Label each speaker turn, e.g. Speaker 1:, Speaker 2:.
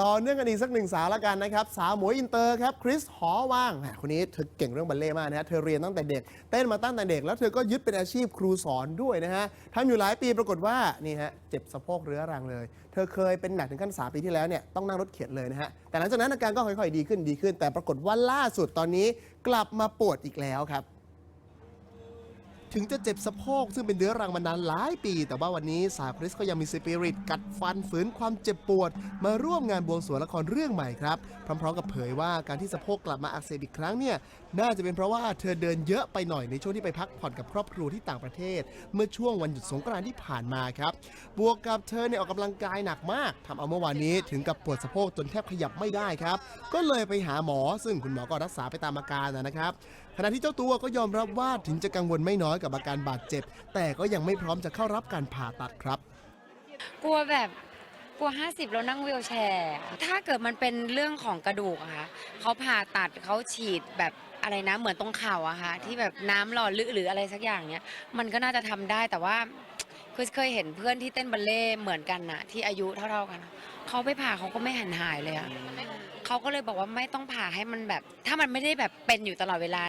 Speaker 1: ต่อเนื่องกันอีกสักหนึ่งสาวละกันนะครับ สาวหมวยอินเตอร์ครับคริสหอว่างคนนี้เธอเก่งเรื่องบัลเล่ต์มากนะฮะเธอเรียนตั้งแต่เด็ก เต้นมาตั้งแต่เด็ก แล้วเธอก็ยึดเป็นอาชีพครูสอนด้วยนะฮะทำอยู่หลายปีปรากฏว่านี่ฮะเจ็บสะโพกเรื้อรังเลย เธอเคยเป็นหนักถึงขั้นสามปีที่แล้วเนี่ยต้องนั่งรถเข็นเลยนะฮะแต่หลังจากนั้นอาการก็ค่อยๆดีขึ้นดีขึ้น แต่ปรากฏว่าล่าสุดตอนนี้กลับมาปวดอีกแล้วครับ ถึงจะเจ็บสะโพกซึ่งเป็นเรื้อรังมานานหลายปี แต่ว่าวันนี้สาวคริสก็ยังมีสปิริตกัดฟันฝืนความเจ็บปวด มาร่วมงานบวงสรวงละครเรื่องใหม่ครับ พร้อมๆกับเผยว่าการที่สะโพกกลับมาอักเสบอีกครั้งเนี่ยน่าจะเป็นเพราะว่าเธอเดินเยอะไปหน่อยในช่วงที่ไปพักผ่อนกับครอบครัวที่ต่างประเทศ เมื่อช่วงวันหยุดสงกรานต์ที่ผ่านมาครับบวกกับเธอเนี่ยออกกำลังกายหนักมากทำเอาเมื่อวานนี้ถึงกับปวดสะโพกจนแทบขยับไม่ได้ครับก็เลยไปหาหมอซึ่งคุณหมอก็รักษาไปตามอาการนะครับขณะที่เจ้าตัวก็ยอมรับว่าถึงจะกังวลไม่น้อยกับอาการบาดเจ็บ แต่ก็ยังไม่พร้อมจะเข้ารับการผ่าตัดครับ
Speaker 2: กลัวแบบกลัว 50 แล้วนั่งวีลแชร์ ถ้าเกิดมันเป็นเรื่องของกระดูกอะค่ะเขาผ่าตัดเขาฉีดแบบอะไรนะ เหมือนตรงเข่าอะค่ะที่แบบน้ำหล่อลึกหรืออะไรสักอย่างเนี้ย มันก็น่าจะทำได้แต่ว่าคือเคยเห็นเพื่อนที่เต้นบัลเล่ต์เหมือนกันนะที่อายุเท่าๆกันเขาไปผ่าเขาก็ไม่หันหายเลยอะเขาก็เลยบอกว่าไม่ต้องผ่าให้มันแบบ ถ้ามันไม่ได้แบบเป็นอยู่ตลอดเวลา